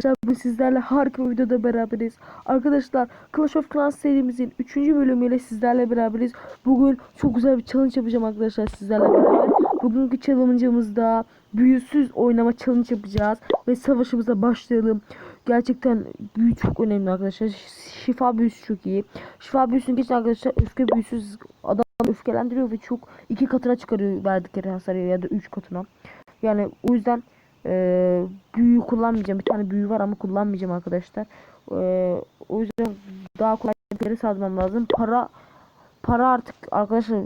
Arkadaşlar bu sizlerle harika bir videoda beraberiz. Arkadaşlar Clash of Clans serimizin 3. bölümüyle sizlerle beraberiz. Bugün çok güzel bir challenge yapacağım arkadaşlar sizlerle beraber. Bugünkü challenge'ımızda büyüsüz oynama challenge yapacağız. Ve savaşımıza başlayalım. Gerçekten büyü çok önemli arkadaşlar. Şifa büyüsü çok iyi. Şifa büyüsünü geçin arkadaşlar öfke büyüsüz adam öfkelendiriyor ve çok iki katına çıkarıyor verdikleri hasarı ya da üç katına. Yani o yüzden ee, büyü kullanmayacağım. Bir tane büyü var ama kullanmayacağım arkadaşlar. Ee, o yüzden daha kolay bir yere sağlamam lazım. Para para artık arkadaşlar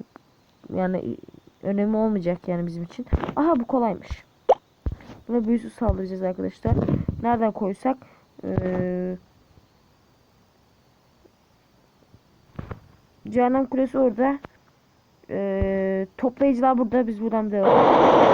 yani önemi olmayacak yani bizim için. Aha bu kolaymış. Buna büyüsü saldıracağız arkadaşlar. Nereden koysak ee, Cehennem Kulesi orada. Ee, toplayıcılar burada. Biz buradan devam.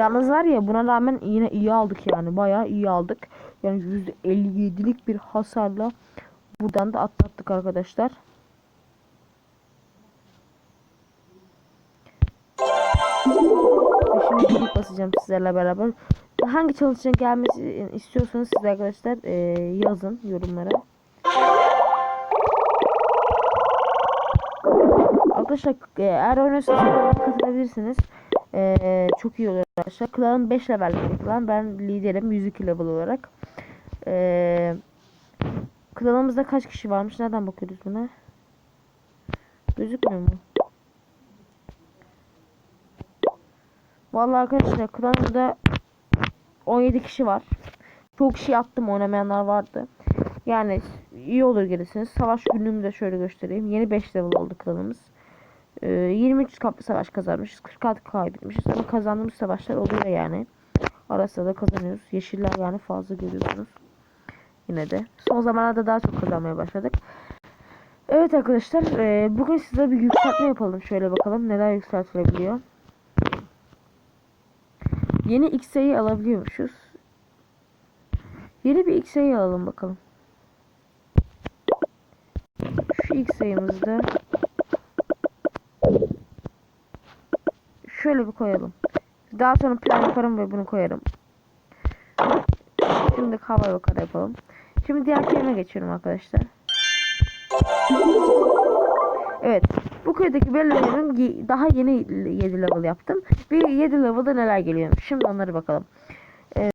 Yalnız var ya buna rağmen yine iyi aldık yani bayağı iyi aldık. Yani %57'lik bir hasarla buradan da atlattık arkadaşlar. Şimdi gidip basacağım sizlerle beraber. Hangi challenge'ın gelmesi istiyorsanız siz arkadaşlar e, yazın yorumlara. Arkadaşlar e, eğer oynuyorsanız katılabilirsiniz. E, çok iyi olur arkadaşlar. Klanın 5 level bir klan. Ben liderim 102 level olarak. E, klanımızda kaç kişi varmış? Nereden bakıyoruz buna? Gözükmüyor mu? Vallahi arkadaşlar klanımda 17 kişi var. Çok kişi attım oynamayanlar vardı. Yani iyi olur gelirsiniz. Savaş günlüğümü de şöyle göstereyim. Yeni 5 level oldu klanımız. Ee, 23 kaplı savaş kazanmışız. 46 kaybetmişiz. Ama kazandığımız savaşlar oluyor yani. Arasında da kazanıyoruz. Yeşiller yani fazla görüyorsunuz. Yine de. Son zamanlarda daha çok kazanmaya başladık. Evet arkadaşlar. E, bugün size bir yükseltme yapalım. Şöyle bakalım neler yükseltilebiliyor. Yeni X'yi alabiliyormuşuz. Yeni bir X'yi alalım bakalım. Şu X sayımızda şöyle bir koyalım. Daha sonra plan yaparım ve bunu koyarım. Şimdi hava kara yapalım. Şimdi diğer kelime geçiyorum arkadaşlar. Evet. Bu köydeki belirlerin daha yeni 7 level yaptım. Ve 7 level'da neler geliyor? Şimdi onları bakalım. Ee.